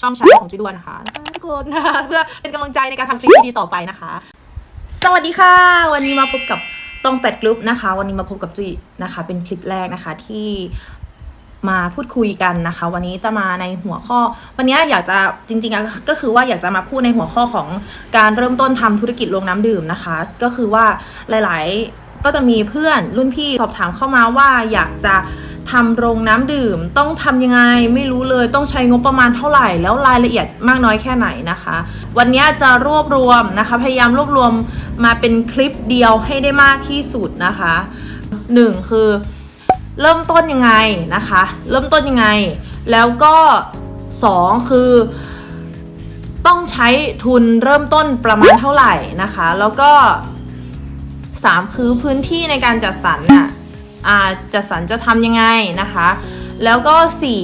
ช่องชาแนลของจุด้วยนะคะทุกคนนะคะเพื่อเป็นกำลังใจในการทำคลิปที่ดีต่อไปนะคะ สวัสดีค่ะ วันนี้มาพบกับตองแปดกรุ๊ปนะคะ วันนี้มาพบกับจุยนะคะ เป็นคลิปแรกนะคะที่มาพูดคุยกันนะคะ วันนี้จะมาในหัวข้อ วันนี้อยากจะจริงๆก็คือว่าอยากจะมาพูดในหัวข้อของการเริ่มต้นทำธุรกิจโรงน้ำดื่มนะคะ ก็คือว่าหลายๆก็จะมีเพื่อนรุ่นพี่สอบถามเข้ามาว่าอยากจะ ทำโรงน้ำดื่มต้องทำยังไงไม่รู้เลยต้องใช้งบประมาณเท่าไหร่ แล้วรายละเอียดมากน้อยแค่ไหนนะคะ วันนี้จะรวบรวมนะคะ พยายามรวบรวมมาเป็นคลิปเดียวให้ได้มากที่สุดนะคะหนึ่งคือเริ่มต้นยังไงนะคะ เริ่มต้นยังไง แล้วก็สองคือต้องใช้ทุนเริ่มต้นประมาณเท่าไหร่นะคะ แล้วก็สามคือพื้นที่ในการจัดสรรน่ะ จัดสรรจะทำยังไงนะคะ แล้วก็สี่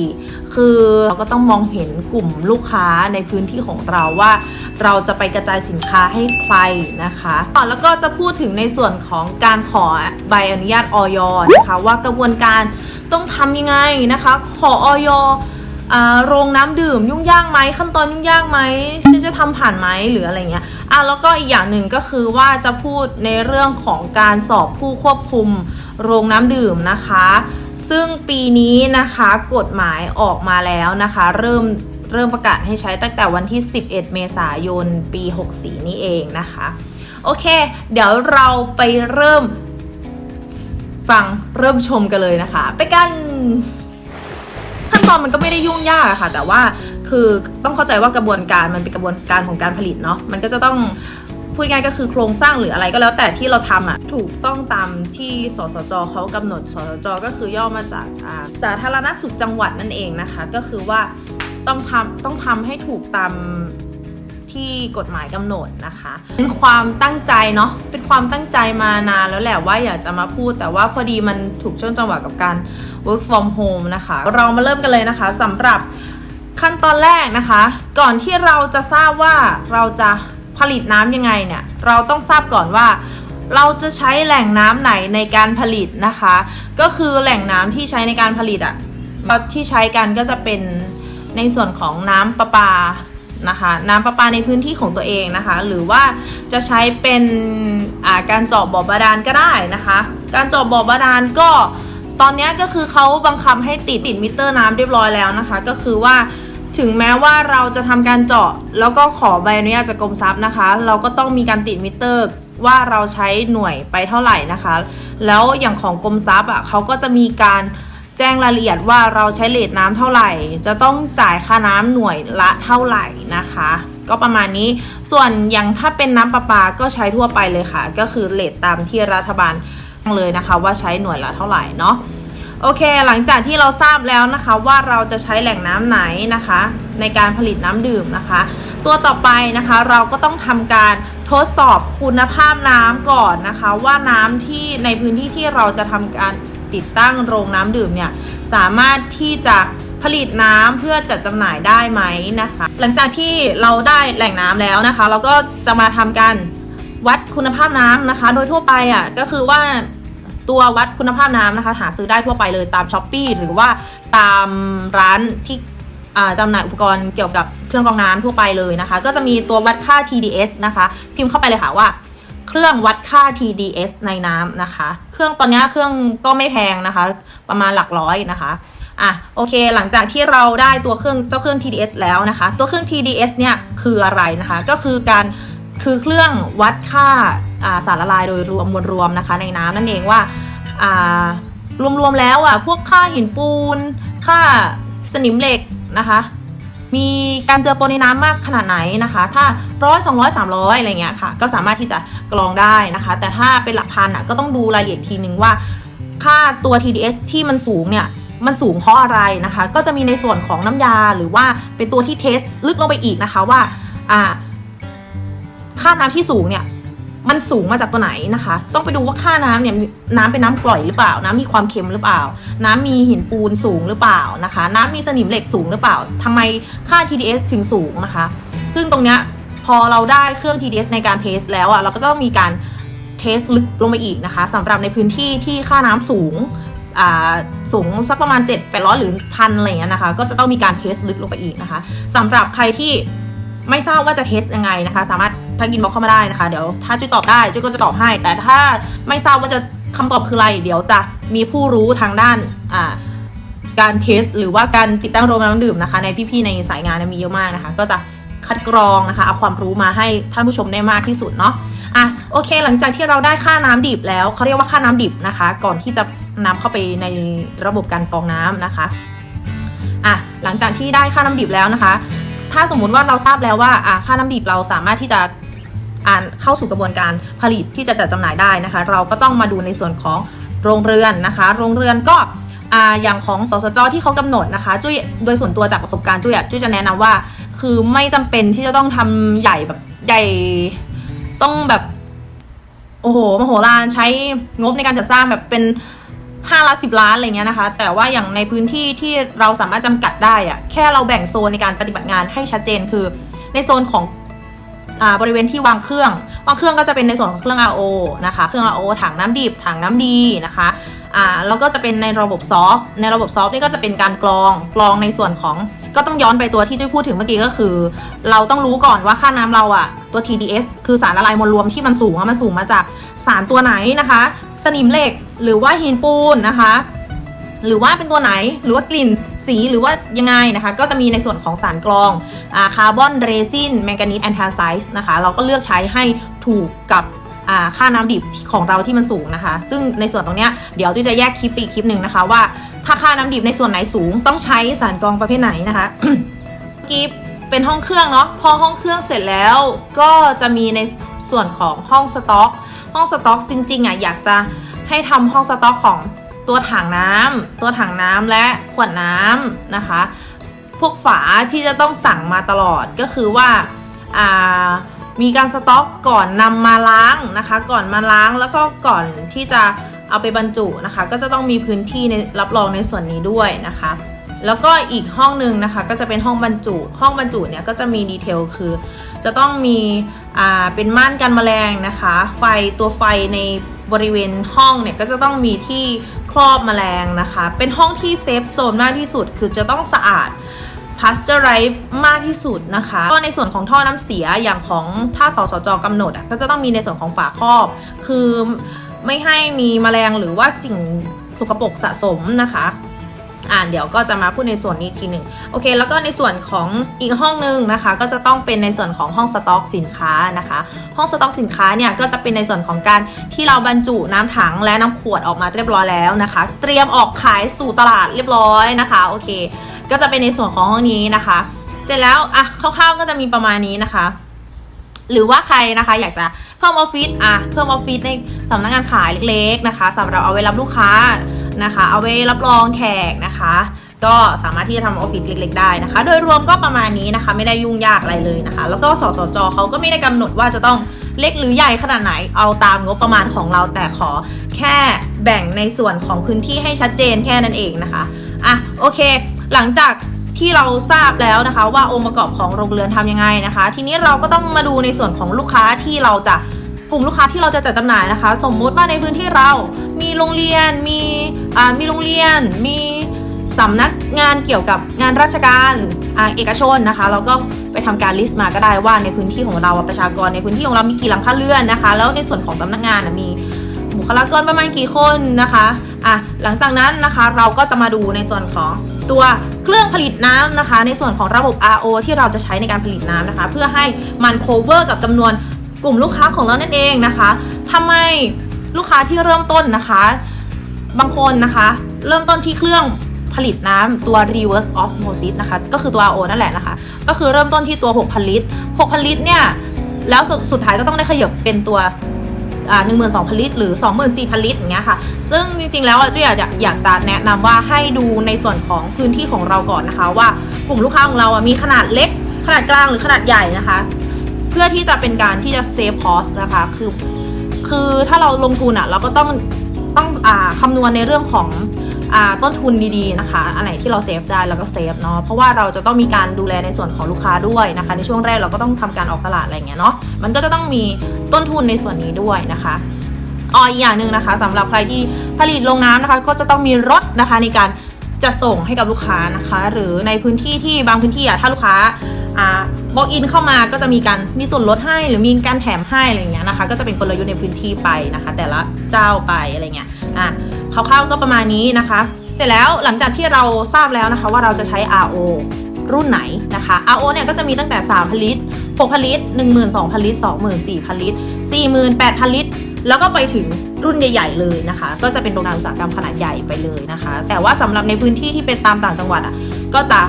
คือเราก็ต้องมองเห็นกลุ่มลูกค้าในพื้นที่ของเราว่า เราจะไปกระจายสินค้าให้ใครนะคะแล้วก็จะพูดถึงในส่วนของการขอใบอนุญาตออยนะคะว่ากระบวนการต้องทำยังไงนะคะ ขอออยโรงน้ำดื่มยุ่งยากไหมขั้นตอนยุ่งยากไหมที่จะทำผ่านไหมหรืออะไรเงี้ยอะแล้วก็อีกอย่างหนึ่งก็คือว่าจะพูดในเรื่องของการสอบผู้ควบคุม โรงน้ำดื่มนะคะ ซึ่งปีนี้นะคะกฎหมายออกมาแล้วนะคะ เริ่มเริ่มประกาศให้ใช้ตั้งแต่วันที่ 11 เมษายน ปี 64 นี้เองนะคะ โอเค เดี๋ยวเราไปเริ่มฟังเริ่มชมกันเลยนะคะ ไปกันขั้นตอนมันก็ไม่ได้ยุ่งยากค่ะ แต่ว่าคือต้องเข้าใจว่ากระบวนการมันเป็นกระบวนการของการผลิตเนาะมันก็จะต้อง พูดง่ายก็คือโครงสร้างหรืออะไรก็แล้วแต่ที่เราทำอะถูกต้องตามที่สสจเขากำหนด สสจก็คือย่อมาจากสาธารณสุขจังหวัดนั่นเองนะคะ ก็คือว่าต้องทำต้องทำให้ถูกตามที่กฎหมายกำหนดนะคะ เป็นความตั้งใจเนาะเป็นความตั้งใจมานานแล้วแหละว่าอยากจะมาพูด แต่ว่าพอดีมันถูกช่วงจังหวะกับการ work from home นะคะ เรามาเริ่มกันเลยนะคะสำหรับขั้นตอนแรกนะคะ ก่อนที่เราจะทราบว่าเราจะ ผลิตน้ำยังไงเนี่ย เราต้องทราบก่อนว่าเราจะใช้แหล่งน้ำไหนในการผลิตนะคะ ก็คือแหล่งน้ำที่ใช้ในการผลิตอะที่ใช้กันก็จะเป็นในส่วนของน้ำประปานะคะน้ำประปาในพื้นที่ของตัวเองนะคะ หรือว่าจะใช้เป็นอ่าการเจาะบ่อบาดาลก็ได้นะคะ การเจาะบ่อบาดาลก็ตอนนี้ก็คือเขาบังคับให้ติดติดมิเตอร์น้ำเรียบร้อยแล้วนะคะ ก็คือว่า ถึงแม้ว่าเราจะทำการเจาะ แล้วก็ขอใบอนุญาตจากกรมทรัพย์นะคะ เราก็ต้องมีการติดมิเตอร์ว่าเราใช้หน่วยไปเท่าไหร่นะคะ แล้วอย่างของกรมทรัพย์อะเขาก็จะมีการแจ้งรายละเอียดว่าเราใช้เลทน้ำเท่าไหร่ จะต้องจ่ายค่าน้ำหน่วยละเท่าไหร่นะคะ ก็ประมาณนี้ส่วนอย่างถ้าเป็นน้ำประปาก็ใช้ทั่วไปเลยค่ะ ก็คือเลทตามที่รัฐบาลตั้งเลยนะคะ ว่าใช้หน่วยละเท่าไหร่เนาะ โอเค หลังจากที่เราทราบแล้วนะคะว่าเราจะใช้แหล่งน้ำไหนนะคะ ในการผลิตน้ำดื่มนะคะ ตัวต่อไปนะคะเราก็ต้องทำการทดสอบคุณภาพน้ำก่อนนะคะ ว่าน้ำที่ในพื้นที่ที่เราจะทำการติดตั้งโรงน้ำดื่มเนี่ยสามารถที่จะผลิตน้ำเพื่อจัดจำหน่ายได้ไหมนะคะ หลังจากที่เราได้แหล่งน้ำแล้วนะคะ เราก็จะมาทำการวัดคุณภาพน้ำนะคะ โดยทั่วไปอะก็คือว่า ตัววัดคุณภาพน้ำนะคะ หาซื้อได้ทั่วไปเลยตามช้อปปีหรือว่าตามร้านที่จำหน่ายอุปกรณ์เกี่ยวกับเครื่องกรองน้ำทั่วไปเลยนะคะ ก็จะมีตัววัดค่า TDS นะคะ พิมพ์เข้าไปเลยค่ะว่าเครื่องวัดค่า TDS ในน้ำนะคะ เครื่องตอนนี้เครื่องก็ไม่แพงนะคะ ประมาณหลักร้อยนะคะอะโอเคหลังจากที่เราได้ตัวเครื่องเจ้าเครื่อง TDS แล้วนะคะ ตัวเครื่อง TDS เนี่ยคืออะไรนะคะ ก็คือการคือเครื่องวัดค่าาสารละลายโดยรวมมวลรวมนะคะ ในน้ำนั่นเองว่า รวมๆแล้วอะพวกค่าหินปูน ค่าสนิมเหล็กนะคะ มีการเจือปนในน้ำมากขนาดไหนนะคะ ถ้าร้อยสองร้อยสามร้อยอะไรเงี้ยค่ะ ก็สามารถที่จะกรองได้นะคะ แต่ถ้าเป็นหลักพันอะก็ต้องดูรายละเอียดทีนึงว่า ค่าตัว TDS ที่มันสูงเนี่ยมันสูงเพราะอะไรนะคะ ก็จะมีในส่วนของน้ำยาหรือว่าเป็นตัวที่เทสลึกลงไปอีกนะคะว่า อ่า ค่าน้ำที่สูงเนี่ย มันสูงมาจากตัวไหนนะคะ ต้องไปดูว่าค่าน้ำเนี่ยน้ำเป็นน้ำกร่อยหรือเปล่า น้ำมีความเค็มหรือเปล่า น้ำมีหินปูนสูงหรือเปล่านะคะ น้ำมีสนิมเหล็กสูงหรือเปล่าทำไมค่า TDS ถึงสูงนะคะ ซึ่งตรงเนี้ยพอเราได้เครื่อง TDS ในการเทสแล้วอะเราก็ต้องมีการเทสลึกลงไปอีกนะคะสำหรับในพื้นที่ที่ค่าน้ำสูงอ่าสูงสักประมาณ 7 800 หรือพันอะไรเงี้ยนะคะ ก็จะต้องมีการเทสลึกลงไปอีกนะคะสำหรับใครที่ไม่ทราบว่าจะเทสยังไงนะคะ สามารถ ทักอินบ็อกเข้ามาได้นะคะ เดี๋ยวถ้าจุ้ยตอบได้จุ้ยก็จะตอบให้ แต่ถ้าไม่ทราบว่าจะคำตอบคืออะไร เดี๋ยวจะมีผู้รู้ทางด้านอ่าการเทส หรือว่าการติดตั้งโรงน้ำดื่มนะคะ ในพี่ๆในสายงานมีเยอะมากนะคะ ก็จะคัดกรองนะคะ เอาความรู้มาให้ท่านผู้ชมได้มากที่สุดเนาะอะโอเค หลังจากที่เราได้ค่าน้ำดิบแล้วเขาเรียกว่าค่าน้ำดิบนะคะ ก่อนที่จะนำเข้าไปในระบบการกรองน้ำนะคะอะหลังจากที่ได้ค่าน้ำดิบแล้วนะคะ ถ้าสมมุติว่าเราทราบแล้วว่าอะค่าน้ำดิบเราสามารถที่จะ อ่านเข้าสู่กระบวนการผลิตที่จะจัดจำหน่ายได้นะคะ เราก็ต้องมาดูในส่วนของโรงเรือนนะคะ โรงเรือนก็ออย่างของสสจที่เขากำหนดนะคะจุ้ยโดยส่วนตัวจากประสบการณ์จุ้ยจุ้ยจะแนะนำว่า คือไม่จำเป็นที่จะต้องทำใหญ่แบบใหญ่ต้องแบบโอ้โหมโหฬารใช้งบในการจัดสร้างแบบเป็นห้าล้านสิบล้านอะไรเงี้ยนะคะ แต่ว่าอย่างในพื้นที่ที่เราสามารถจำกัดได้อะแค่เราแบ่งโซนในการปฏิบัติงานให้ชัดเจนคือ ในโซนของ บริเวณที่วางเครื่องวางเครื่องก็จะเป็นในส่วนของเครื่อง RO นะคะ เครื่อง RO ถังน้ำดิบถังน้ำดีนะคะอ่าแล้วก็จะเป็นในระบบซอฟต์ในระบบซอฟต์นี่ก็จะเป็นการกรองกรองในส่วนของก็ต้องย้อนไปตัวที่ได้พูดถึงเมื่อกี้ก็คือ เราต้องรู้ก่อนว่าค่าน้ำเราอะตัว TDS คือสารละลายมวลรวมที่มันสูงอะมันสูงมาจากสารตัวไหนนะคะ สนิมเหล็กหรือว่าหินปูนนะคะ หรือว่าเป็นตัวไหนหรือว่ากลิ่นสีหรือว่ายังไงนะคะ ก็จะมีในส่วนของสารกรองคาร์บอนเรซินแมงกานีสแอนทาไซส์นะคะ เราก็เลือกใช้ให้ถูกกับค่าน้ำดิบของเราที่มันสูงนะคะ ซึ่งในส่วนตรงนี้เดี๋ยวจุ้ยจะแยกคลิปปอีกคลิปหนึ่งนะคะว่าถ้าค่าน้ำดิบในส่วนไหนสูง ต้องใช้สารกรองประเภทไหนนะคะกี้เป็นห้องเครื่องเนาะพอห้องเครื่องเสร็จแล้วก็จะมีในส่วนของห้องสต็อก ห้องสต็อกจริงๆอะอยากจะให้ทำห้องสต็อกของ ตัวถังน้ำตัวถังน้ำและขวดน้ำนะคะ พวกฝาที่จะต้องสั่งมาตลอดก็คือว่าามีการสต็อกก่อนนำมาล้างนะคะ ก่อนมาล้างแล้วก็ก่อนที่จะเอาไปบรรจุนะคะ ก็จะต้องมีพื้นที่ในรับรองในส่วนนี้ด้วยนะคะ แล้วก็อีกห้องหนึ่งนะคะ ก็จะเป็นห้องบรรจุ ห้องบรรจุเนี่ยก็จะมีดีเทลคือ จะต้องมีอ่าเป็นม่านกันแมลงนะคะ ไฟตัวไฟในบริเวณห้องเนี่ยก็จะต้องมีที่ ครอบแมลงนะคะ เป็นห้องที่เซฟโซนมากที่สุด คือจะต้องสะอาดพาสเจอร์ไรมากที่สุดนะคะ ก็ในส่วนของท่อน้ำเสียอย่างของถ้าสสจกำหนดอะก็จะต้องมีในส่วนของฝาครอบ คือไม่ให้มีแมลงหรือว่าสิ่งสกปรกสะสมนะคะ อ่าเดี๋ยวก็จะมาพูดในส่วนนี้ทีหนึ่งโอเค แล้วก็ในส่วนของอีกห้องหนึ่งนะคะ ก็จะต้องเป็นในส่วนของห้องสต็อกสินค้านะคะ ห้องสต็อกสินค้าเนี่ยก็จะเป็นในส่วนของการที่เราบรรจุน้ำถังและน้ำขวดออกมาเรียบร้อยแล้วนะคะ เตรียมออกขายสู่ตลาดเรียบร้อยนะคะโอเค ก็จะเป็นในส่วนของห้องนี้นะคะ เสร็จแล้วอะคร่าวๆก็จะมีประมาณนี้นะคะหรือว่าใครนะคะอยากจะเพิ่มออฟฟิศอะเพิ่มออฟฟิศในสำนักงานขายเล็กๆนะคะสำหรับเอาไว้รับลูกค้า นะคะ เอาไว้รับรองแขกนะคะ ก็สามารถที่จะทำออฟฟิศเล็กๆได้นะคะ โดยรวมก็ประมาณนี้นะคะ ไม่ได้ยุ่งยากอะไรเลยนะคะ แล้วก็สสจเขาก็ไม่ได้กำหนดว่าจะต้องเล็กหรือใหญ่ขนาดไหนเอาตามงบประมาณของเราแต่ขอแค่แบ่งในส่วนของพื้นที่ให้ชัดเจนแค่นั้นเองนะคะอะโอเค หลังจากที่เราทราบแล้วนะคะ ว่าองค์ประกอบของโรงเรือนทำยังไงนะคะ ทีนี้เราก็ต้องมาดูในส่วนของลูกค้าที่เราจะกลุ่มลูกค้าที่เราจะจัดจำหน่ายนะคะ สมมุติว่าในพื้นที่เรา มีโรงเรียน มีอ่ามีโรงเรียน มีสำนักงานเกี่ยวกับงานราชการอ่าเอกชนนะคะเราก็ไปทำการลิสต์มาก็ได้ว่าในพื้นที่ของเราประชากรในพื้นที่ของเรามีกี่หลังคาเรือนนะคะ แล้วในส่วนของสำนักงานมีบุคลากรประมาณกี่คนนะคะอะหลังจากนั้นนะคะเราก็จะมาดูในส่วนของตัวเครื่องผลิตน้ำนะคะ ในส่วนของระบบ RO ที่เราจะใช้ในการผลิตน้ำนะคะ เพื่อให้มัน cover กับจำนวนกลุ่มลูกค้าของเรานั่นเองนะคะทำไม ลูกค้าที่เริ่มต้นนะคะ บางคนนะคะ เริ่มต้นที่เครื่องผลิตน้ำตัว reverse osmosis นะคะ ก็คือตัว RO นั่นแหละนะคะ ก็คือเริ่มต้นที่ตัว 6,000 ลิตร 6,000 ลิตรเนี่ย แล้วสุดสุดท้ายก็ต้องได้ขยับเป็นตัวอ่าหนึ่งหมื่นสองพันลิตรหรือสองหมื่นสี่พันลิตรอย่างเงี้ยค่ะ ซึ่งจริงๆแล้วจุ้ยอยากจะอยากจะแนะนำว่าให้ดูในส่วนของพื้นที่ของเราก่อนนะคะ ว่ากลุ่มลูกค้าของเราอะมีขนาดเล็ก ขนาดกลางหรือขนาดใหญ่นะคะ เพื่อที่จะเป็นการที่จะเซฟคอสนะคะ คือ คือถ้าเราลงทุนอะเราก็ต้องต้องอ่าคำนวณในเรื่องของต้นทุนดีๆนะคะ อันไหนที่เราเซฟได้เราก็เซฟเนาะ เพราะว่าเราจะต้องมีการดูแลในส่วนของลูกค้าด้วยนะคะ ในช่วงแรกเราก็ต้องทำการออกตลาดอะไรเงี้ยเนาะ มันก็จะต้องมีต้นทุนในส่วนนี้ด้วยนะคะออีกอย่างหนึ่งนะคะสำหรับใครที่ผลิตโรงน้ำนะคะ ก็จะต้องมีรถนะคะในการจะส่งให้กับลูกค้านะคะ หรือในพื้นที่ที่บางพื้นที่อะถ้าลูกค้า อ่าบอกอินเข้ามาก็จะมีการมีส่วนลดให้หรือมีการแถมให้อะไรอย่างเงี้ยนะคะ ก็จะเป็นกลยุทธ์ในพื้นที่ไปนะคะ แต่ละเจ้าไปอะไรเงี้ยอะคร่าวๆก็ประมาณนี้นะคะ เสร็จแล้วหลังจากที่เราทราบแล้วนะคะว่าเราจะใช้ RO รุ่นไหนนะคะ RO เนี่ยก็จะมีตั้งแต่3,000ลิตร6,000ลิตร12,000ลิตร24,000ลิตร48,000ลิตรแล้วก็ไปถึงรุ่นใหญ่ ๆ เลยนะคะ ก็จะเป็นโรงงานอุตสาหกรรมขนาดใหญ่ไปเลยนะคะ แต่ว่าสำหรับในพื้นที่ที่เป็นตามต่างจังหวัดอะก็จะ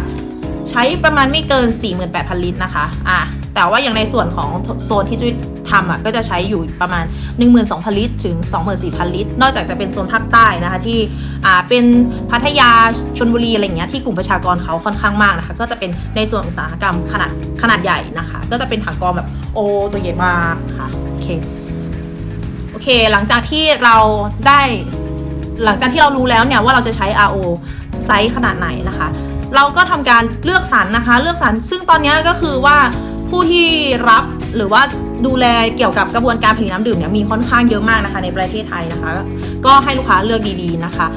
ใช้ประมาณไม่เกิน 48,000 ลิตรนะคะอะแต่ว่าอย่างในส่วนของโซนที่จุ้ยทำอะก็จะใช้อยู่ประมาณ 12,000 ลิตร ถึง 24,000 ลิตร นอกจากจะเป็นโซนภาคใต้นะคะที่อ่าเป็นพัทยาชลบุรีอะไรเงี้ยที่กลุ่มประชากรเขาค่อนข้างมากนะคะก็จะเป็นในส่วนอุตสาหกรรมขนาดขนาดใหญ่นะคะ ก็จะเป็นถังกรองแบบโอตัวใหญ่มากค่ะโอเคโอเค หลังจากที่เราได้หลังจากที่เรารู้แล้วเนี่ยว่าเราจะใช้ RO ไซส์ขนาดไหนนะคะ เราก็ทำการเลือกสรรนะคะ เลือกสรรซึ่งตอนนี้ก็คือว่าผู้ที่รับหรือว่าดูแลเกี่ยวกับกระบวนการผลิตน้ำดื่มเนี่ยมีค่อนข้างเยอะมากนะคะในประเทศไทยนะคะ ก็ให้ลูกค้าเลือกดีๆนะคะ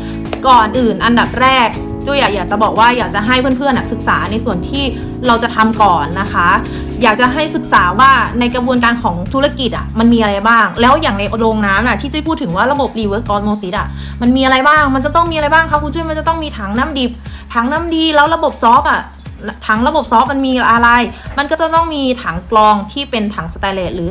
ก่อนอื่นอันดับแรก จุ้ยอะอยากจะบอกว่าอยากจะให้เพื่อนๆศึกษาในส่วนที่เราจะทำก่อนนะคะ อยากจะให้ศึกษาว่าในกระบวนการของธุรกิจอะมันมีอะไรบ้าง แล้วอย่างในโรงน้ำน่ะที่จุ้ยพูดถึงว่าระบบ reverse osmosis อะมันมีอะไรบ้างมันจะต้องมีอะไรบ้างคะคุณจุ้ยมันจะต้องมีถังน้ำดิบถังน้ำดีแล้วระบบซอฟต์อะถังระบบซอฟต์มันมีอะไร มันก็จะต้องมีถังกรองที่เป็นถังสแตนเลสหรือ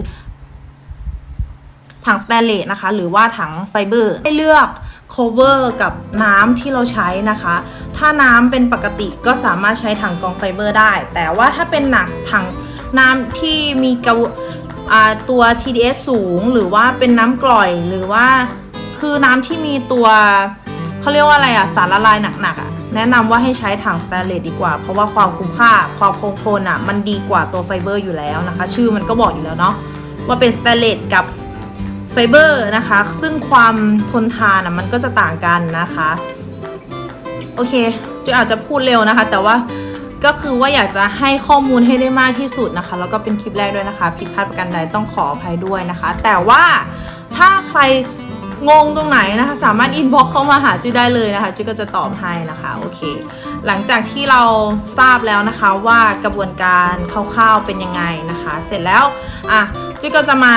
ถังสแตนเลสนะคะ หรือว่าถังไฟเบอร์ให้เลือก cover กับน้ำที่เราใช้นะคะ ถ้าน้ำเป็นปกติก็สามารถใช้ถังกรองไฟเบอร์ได้ แต่ว่าถ้าเป็นหนักถังน้ำที่มีกระตัว TDS สูงหรือว่าเป็นน้ำกร่อยหรือว่าคือน้ำที่มีตัวเขาเรียกว่าอะไรอะสารละลายหนักๆอะแนะนำว่าให้ใช้ถังสแตนเลสดีกว่า เพราะว่าความคุ้มค่าความคงทนอะมันดีกว่าตัวไฟเบอร์อยู่แล้วนะคะ ชื่อมันก็บอกอยู่แล้วเนาะว่าเป็นสแตนเลสกับ ไฟเบอร์นะคะ ซึ่งความทนทานอะมันก็จะต่างกันนะคะ โอเคจะอาจจะพูดเร็วนะคะ แต่ว่าก็คือว่าอยากจะให้ข้อมูลให้ได้มากที่สุดนะคะ แล้วก็เป็นคลิปแรกด้วยนะคะผิดพลาดประการใดต้องขออภัยด้วยนะคะ แต่ว่าถ้าใครงงตรงไหนนะคะ สามารถอินบ็อกเข้ามาหาจุ้ยได้เลยนะคะจุ้ยก็จะตอบให้นะคะโอเค หลังจากที่เราทราบแล้วนะคะว่ากระบวนการคร่าวๆเป็นยังไงนะคะ เสร็จแล้วอะจุ้ยก็จะมา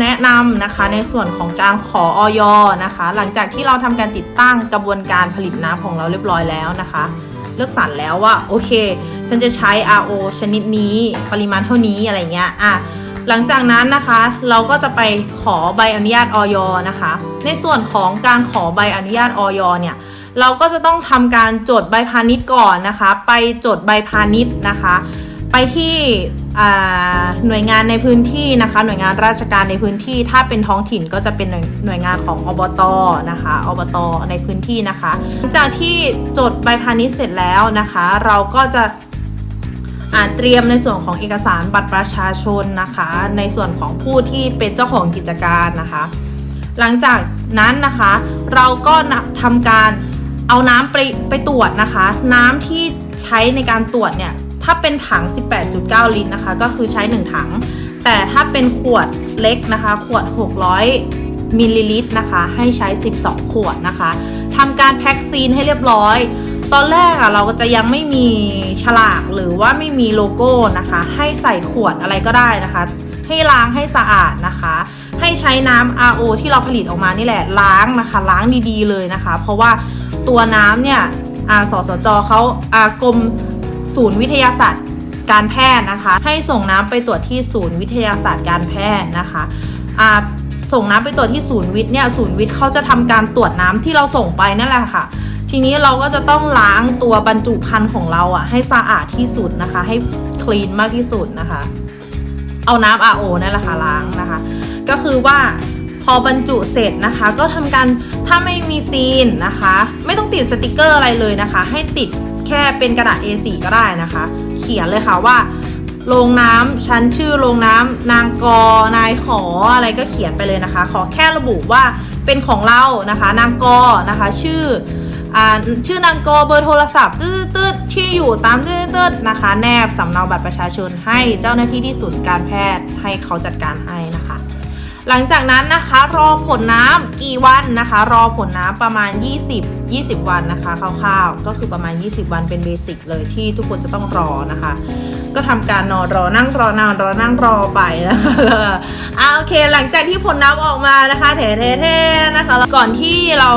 แนะนำนะคะในส่วนของการขอออยนะคะ หลังจากที่เราทำการติดตั้งกระบวนการผลิตน้ำของเราเรียบร้อยแล้วนะคะ เลือกสรรแล้วว่าโอเค ฉันจะใช้ RO ชนิดนี้ปริมาณเท่านี้อะไรเงี้ยอะหลังจากนั้นนะคะเราก็จะไปขอใบอนุญาตออยนะคะ ในส่วนของการขอใบอนุญาตออยเนี่ยเราก็จะต้องทำการจดใบพาณิชย์ก่อนนะคะ ไปจดใบพาณิชย์นะคะ ไปที่หน่วยงานในพื้นที่นะคะ หน่วยงานราชการในพื้นที่ถ้าเป็นท้องถิ่นก็จะเป็นหน่วยวยงานของอบตนะคะอบตในพื้นที่นะคะหลังจากที่จดใบพาณิชย์เสร็จแล้วนะคะ เราก็จะเตรียมในส่วนของเอกสารบัตรประชาชนนะคะ ในส่วนของผู้ที่เป็นเจ้าของกิจการนะคะ หลังจากนั้นนะคะ เราก็ทำการเอาน้ำไปไปตรวจนะคะ น้ำที่ใช้ในการตรวจเนี่ย ถ้าเป็นถัง 18.9 ลิตรนะคะ ก็คือใช้ 1 ถัง แต่ถ้าเป็นขวดเล็กนะคะ ขวด 600มิลลิลิตรนะคะ ให้ใช้ 12 ขวดนะคะทำการแพ็คซีนให้เรียบร้อย ตอนแรกอะเราก็จะยังไม่มีฉลากหรือว่าไม่มีโลโก้นะคะ ให้ใส่ขวดอะไรก็ได้นะคะ ให้ล้างให้สะอาดนะคะ ให้ใช้น้ำ RO ที่เราผลิตออกมานี่แหละล้างนะคะ ล้างดีๆเลยนะคะ เพราะว่าตัวน้ำเนี่ยอ่าสสจเขาอ่ากรม ศูนย์วิทยาศาสตร์การแพทย์นะคะ ให้ส่งน้ำไปตรวจที่ศูนย์วิทยาศาสตร์การแพทย์นะคะอ่าส่งน้ำไปตรวจที่ศูนย์วิทย์เนี่ยศูนย์วิทย์เขาจะทำการตรวจน้ำที่เราส่งไปนั่นแหละค่ะ ทีนี้เราก็จะต้องล้างตัวบรรจุภัณฑ์ของเราอะให้สะอาดที่สุดนะคะ ให้คลีนมากที่สุดนะคะ เอาน้ำ RO นั่นแหละค่ะล้างนะคะ ก็คือว่าพอบรรจุเสร็จนะคะ ก็ทำการถ้าไม่มีซีนนะคะ ไม่ต้องติดสติกเกอร์อะไรเลยนะคะ ให้ติด แค่เป็นกระดาษ A4 ก็ได้นะคะ เขียนเลยค่ะว่าโรงน้ำชั้นชื่อโรงน้ำนางกอนายขออะไรก็เขียนไปเลยนะคะ ขอแค่ระบุว่าเป็นของเรานะคะ นางกอนะคะ ชื่ออาชื่อนางกอเบอร์โทรศัพท์ตืดตืดที่อยู่ตามตืดตืดนะคะ แนบสำเนาบัตรประชาชนให้เจ้าหน้าที่ที่ศูนย์การแพทย์ให้เขาจัดการให้นะ หลังจากนั้นนะคะรอผลน้ำกี่วันนะคะ รอผลน้ำประมาณ 20 20 วันนะคะคร่าวๆ ก็คือประมาณ 20 วันเป็นเบสิกเลยที่ทุกคนจะต้องรอนะคะ ก็ทำการนอนรอนั่งรอนานรอนั่งรอไปนะคะอ่าโอเค หลังจากที่ผลน้ำออกมานะคะเท่ๆนะคะ ก่อนที่เรา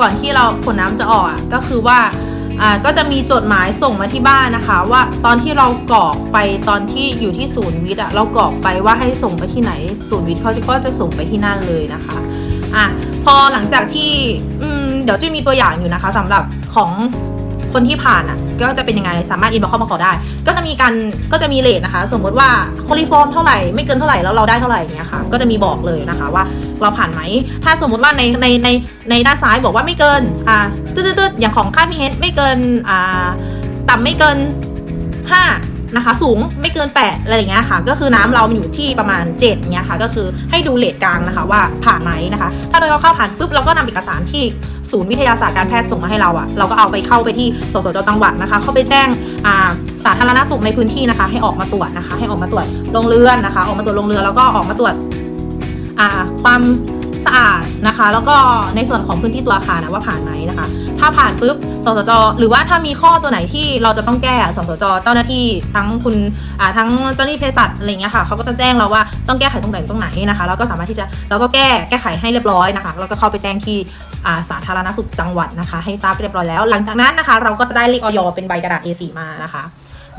ก่อนที่เราผลน้ำจะออกก็คือว่า ก็จะมีจดหมายส่งมาที่บ้านนะคะ ว่าตอนที่เรากรอกไปตอนที่อยู่ที่ศูนย์วิทย์เรากรอกไปว่าให้ส่งไปที่ไหน ศูนย์วิทย์เขาจะก็จะส่งไปที่นั่นเลยนะคะอะพอหลังจากที่เดี๋ยวจะมีตัวอย่างอยู่นะคะสำหรับของคนที่ผ่านอะก็จะเป็นยังไงสามารถอินบ็อกเข้ามาขอได้ ก็จะมีการก็จะมีเลทนะคะ สมมติว่าโคลิฟอร์มเท่าไหร่ไม่เกินเท่าไหร่แล้วเราได้เท่าไหร่เงี้ยค่ะก็จะมีบอกเลยนะคะว่า เราผ่านไหม ถ้าสมมติว่าในในในในด้านซ้ายบอกว่าไม่เกินอ่าตืดๆๆอย่างของค่า pH ไม่เกินอ่าต่ำไม่เกิน 5 นะคะ สูงไม่เกิน 8 อะไรอย่างเงี้ยค่ะ ก็คือน้ำเราอยู่ที่ประมาณ7เงี้ยค่ะ ก็คือให้ดูเลทกลางนะคะว่าผ่านไหมนะคะ ถ้าโดยเราเข้าผ่านปุ๊บเราก็นำเอกสารที่ศูนย์วิทยาศาสตร์การแพทย์ส่งมาให้เราอะเราก็เอาไปเข้าไปที่สสจจังหวัดนะคะ เข้าไปแจ้งอ่าสาธารณสุขในพื้นที่นะคะ ให้ออกมาตรวจนะคะ ให้ออกมาตรวจโรงเรือนนะคะ ออกมาตรวจโรงเรือนแล้วก็ออกมาตรวจ ความสะอาดนะคะ แล้วก็ในส่วนของพื้นที่ตัวอาคารนะว่าผ่านไหมนะคะ ถ้าผ่านปุ๊บสสจหรือว่าถ้ามีข้อตัวไหนที่เราจะต้องแก้สสจเจ้าหน้าที่ทั้งคุณทั้งเจ้าหน้าที่เภสัชอะไรเงี้ยค่ะเขาก็จะแจ้งเราว่าต้องแก้ไขตรงไหนตรงไหนนะคะแล้วก็สามารถที่จะเราก็แก้แก้ไขให้เรียบร้อยนะคะแล้วก็เข้าไปแจ้งที่สาธารณสุขจังหวัดนะคะ ให้ทราบเรียบร้อยแล้ว หลังจากนั้นนะคะ เราก็จะได้เลขออยเป็นใบกระดาษ A4 มานะคะ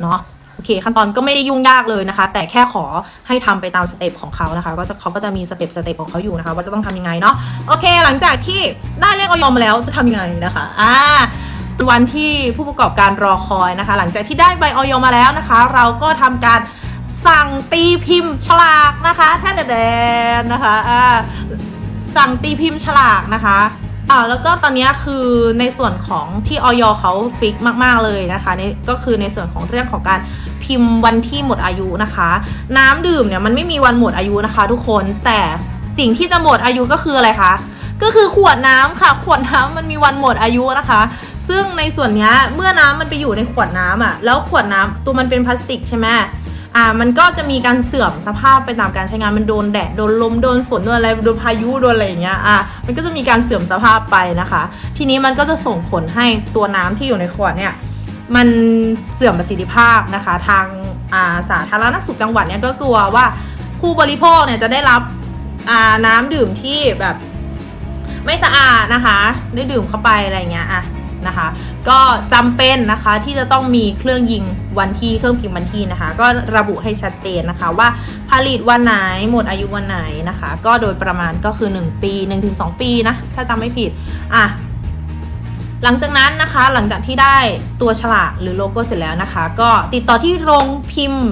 เนาะ อเคขั้นตอนก็ไม่ได้ยุ่งยากเลยนะคะ แต่แค่ขอให้ทำไปตามสเต็ปของเขานะคะก็จะเขาก็จะมีสเต็ปสเต็ปของเขาอยู่นะคะ ว่าจะต้องทำยังไงเนาะโอเค หลังจากที่ได้เลขออยมาแล้วจะทำยังไงนะคะอ่าวันที่ผู้ประกอบการรอคอยนะคะ หลังจากที่ได้ใบออยมาแล้วนะคะ เราก็ทำการสั่งตีพิมพ์ฉลากนะคะแท่นแดนนะคะอ่าสั่งตีพิมพ์ฉลากนะคะอ่าแล้วก็ตอนนี้คือในส่วนของที่ออยเขาฟิกมาก ๆ เลยนะคะนี่ก็คือในส่วนของเรื่องของการ พิมพ์วันที่หมดอายุนะคะ น้ำดื่มเนี่ยมันไม่มีวันหมดอายุนะคะ ทุกคนแต่สิ่งที่จะหมดอายุก็คืออะไรคะก็คือขวดน้ำค่ะขวดน้ำมันมีวันหมดอายุนะคะ ซึ่งในส่วนเนี้ยเมื่อน้ำมันไปอยู่ในขวดน้ำอะแล้วขวดน้ำตัวมันเป็นพลาสติกใช่ไหมอ่ามันก็จะมีการเสื่อมสภาพไปตามการใช้งานมันโดนแดดโดนลมโดนฝนโดนอะไรโดนพายุโดนอะไรอย่างเงี้ยอะมันก็จะมีการเสื่อมสภาพไปนะคะ ทีนี้มันก็จะส่งผลให้ตัวน้ำที่อยู่ในขวดเนี่ย มันเสื่อมประสิทธิภาพนะคะ ทางาสาธารณสุขจังหวัดเนี่ยก็กลัวว่าผู้บริโภคเนี่ยจะได้รับน้ำดื่มที่แบบไม่สะอาดนะคะ ได้ดื่มเข้าไปอะไรเงี้ยอะนะคะ ก็จำเป็นนะคะที่จะต้องมีเครื่องยิงวันที่เครื่องพิมพ์วันที่นะคะ ก็ระบุให้ชัดเจนนะคะว่าผลิตวันไหนหมดอายุวันไหนนะคะ ก็โดยประมาณก็คือ 1 ปี 1-2 ปีนะ ถ้าจำไม่ผิดอะ หลังจากนั้นนะคะหลังจากที่ได้ตัวฉลากหรือโลโก้เสร็จแล้วนะคะ ก็ติดต่อที่โรงพิมพ์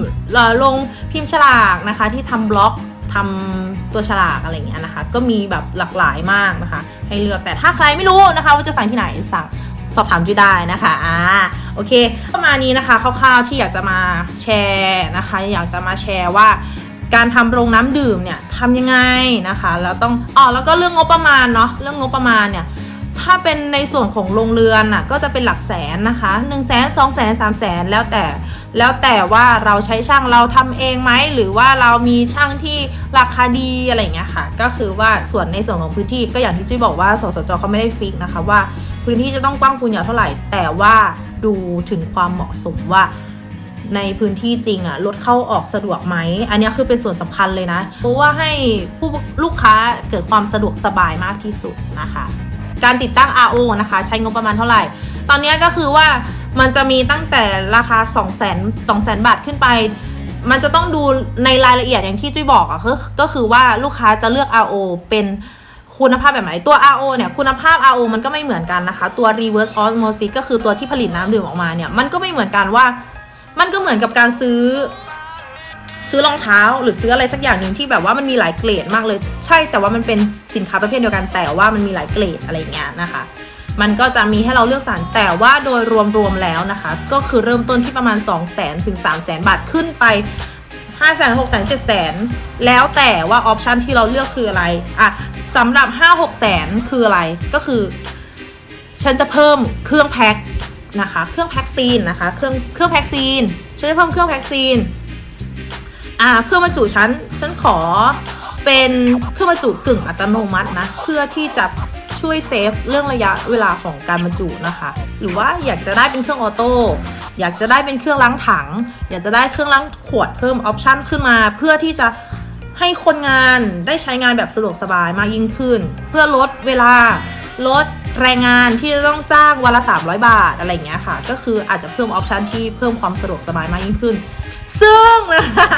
โรงพิมพ์ฉลากนะคะ ที่ทำบล็อกทำตัวฉลากอะไรเงี้ยนะคะ ก็มีแบบหลากหลายมากนะคะ ให้เลือกแต่ถ้าใครไม่รู้นะคะ ว่าจะสั่งที่ไหนสั่งสอบถามจุ้ยได้นะคะอ่าโอเค ประมาณนี้นะคะคร่าวๆที่อยากจะมาแชร์นะคะ อยากจะมาแชร์ว่าการทำโรงน้ำดื่มเนี่ยทำยังไงนะคะแล้วต้องอ๋อแล้วก็เรื่องงบประมาณเนาะเรื่องงบประมาณเนี่ย ถ้าเป็นในส่วนของโรงเรือนน่ะก็จะเป็นหลักแสนนะคะ1นึ่งแสนสองแสนสามแสนแล้วแต่แล้วแต่ว่าเราใช้ช่างเราทำเองไหมหรือว่าเรามีช่างที่ราคาดีอะไรอย่างเงี้ยค่ะ ก็คือว่าส่วนในส่วนของพื้นที่ก็อย่างที่จุ้ยบอกว่าสสจเขาไม่ได้ฟิกนะคะว่าพื้นที่จะต้องกว้างคูณยาวเท่าไหร่ แต่ว่าดูถึงความเหมาะสมว่าในพื้นที่จริงอะรถเข้าออกสะดวกไหม อันนี้คือเป็นส่วนสำคัญเลยนะ เพราะว่าให้ผู้ลูกค้าเกิดความสะดวกสบายมากที่สุดนะคะ การติดตั้ง RO นะคะ ใช้งบประมาณเท่าไหร่ ตอนนี้ก็คือว่ามันจะมีตั้งแต่ราคา 2 0 0 0 0 0 2 0 0 0บาทขึ้นไป มันจะต้องดูในรายละเอียดอย่างที่จุ้ยบอกอะก็ก็คือว่าลูกค้าจะเลือก RO เป็นคุณภาพแบบไหน ตัว RO เนี่ยคุณภาพ RO มันก็ไม่เหมือนกันนะคะ ตัว reverse osmosis ก็คือตัวที่ผลิตน้ำดื่มออกมาเนี่ย มันก็ไม่เหมือนกันว่า มันก็เหมือนกับการซื้อ ซื้อรองเท้าหรือซื้ออะไรสักอย่างหนึ่งที่แบบว่ามันมีหลายเกรดมากเลย ใช่แต่ว่ามันเป็นสินค้าประเภทเดียวกันแต่ว่ามันมีหลายเกรดอะไรเงี้ยนะคะ มันก็จะมีให้เราเลือกสรรแต่ว่าโดยรวมๆแล้วนะคะ ก็คือเริ่มต้นที่ประมาณ 2 0 0 0 0 0ถึง3 0 0 0 0 0 บาทขึ้นไป5 0 0 0 0 6 0 0 0 0 7 0 0 0 0แล้วแต่ว่าออปชันที่เราเลือกคืออะไรอะสำหรับ5 6 0 0 0 0คืออะไรก็คือ ฉันจะเพิ่มเครื่องแพ็คนะคะ เครื่องแพ็คซีนนะคะ เครื่องเครื่องแพ็คซีนฉันจะเพิ่มเครื่องแพ็คซีน อ่าเครื่องบรรจุฉันฉันขอเป็นเครื่องบรรจุกึ่งอัตโนมัตินะ เพื่อที่จะช่วยเซฟเรื่องระยะเวลาของการบรรจุนะคะ หรือว่าอยากจะได้เป็นเครื่องออโต้อยากจะได้เป็นเครื่องล้างถัง อยากจะได้เครื่องล้างขวดเพิ่มออปชั่นขึ้นมา เพื่อที่จะให้คนงานได้ใช้งานแบบสะดวกสบายมากยิ่งขึ้น เพื่อลดเวลาลดแรงงานที่จะต้องจ้างวันละ 300 บาทอะไรเงี้ยค่ะ ก็คืออาจจะเพิ่มออปชันที่เพิ่มความสะดวกสบายมากยิ่งขึ้น ซึ่งนะคะ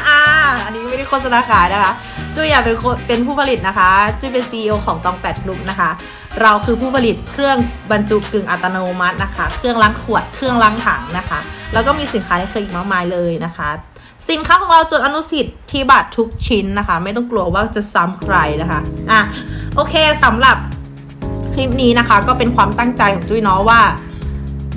อันนี้ไม่ได้โฆษณาขายนะคะ จุ้ยอยากเป็นคนเป็นผู้ผลิตนะคะ จุ้ยเป็น CEO ของตองแปดกลุ่มนะคะ เราคือผู้ผลิตเครื่องบรรจุกึ่งอัตโนมัตินะคะ เครื่องล้างขวด เครื่องล้างถังนะคะ แล้วก็มีสินค้าในเครืออีกมากมายเลยนะคะสินค้าของเราจดอนุสิทธิ์ที่บัตรทุกชิ้นนะคะ ไม่ต้องกลัวว่าจะซ้ำใครนะคะอะโอเคสำหรับคลิปนี้นะคะ ก็เป็นความตั้งใจของจุ้ยเนาะว่า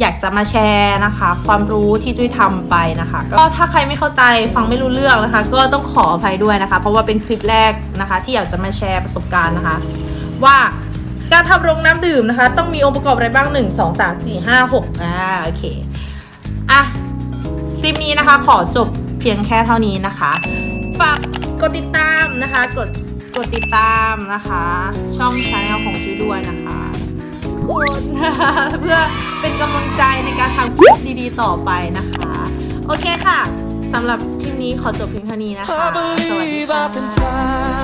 อยากจะมาแชร์นะคะ ความรู้ที่จุ้ยทำไปนะคะ ก็ถ้าใครไม่เข้าใจฟังไม่รู้เรื่องนะคะ ก็ต้องขออภัยด้วยนะคะ เพราะว่าเป็นคลิปแรกนะคะ ที่อยากจะมาแชร์ประสบการณ์นะคะ ว่าการทำโรงน้ำดื่มนะคะ ต้องมีองค์ประกอบอะไรบ้าง 1 2 3 4 5 6อ่าโอเคอะคลิปนี้นะคะ ขอจบเพียงแค่เท่านี้นะคะฝากกดติดตามนะคะ กดกดติดตามนะคะ ช่องชาแนลของจุ้ยด้วยนะคะ คุณเพื่อเป็นกำลังใจในการทำคลิปดีๆต่อไปนะคะ โอเคค่ะสำหรับคลิปนี้ขอจบเพียงเท่านี้นะคะ สวัสดีค่ะ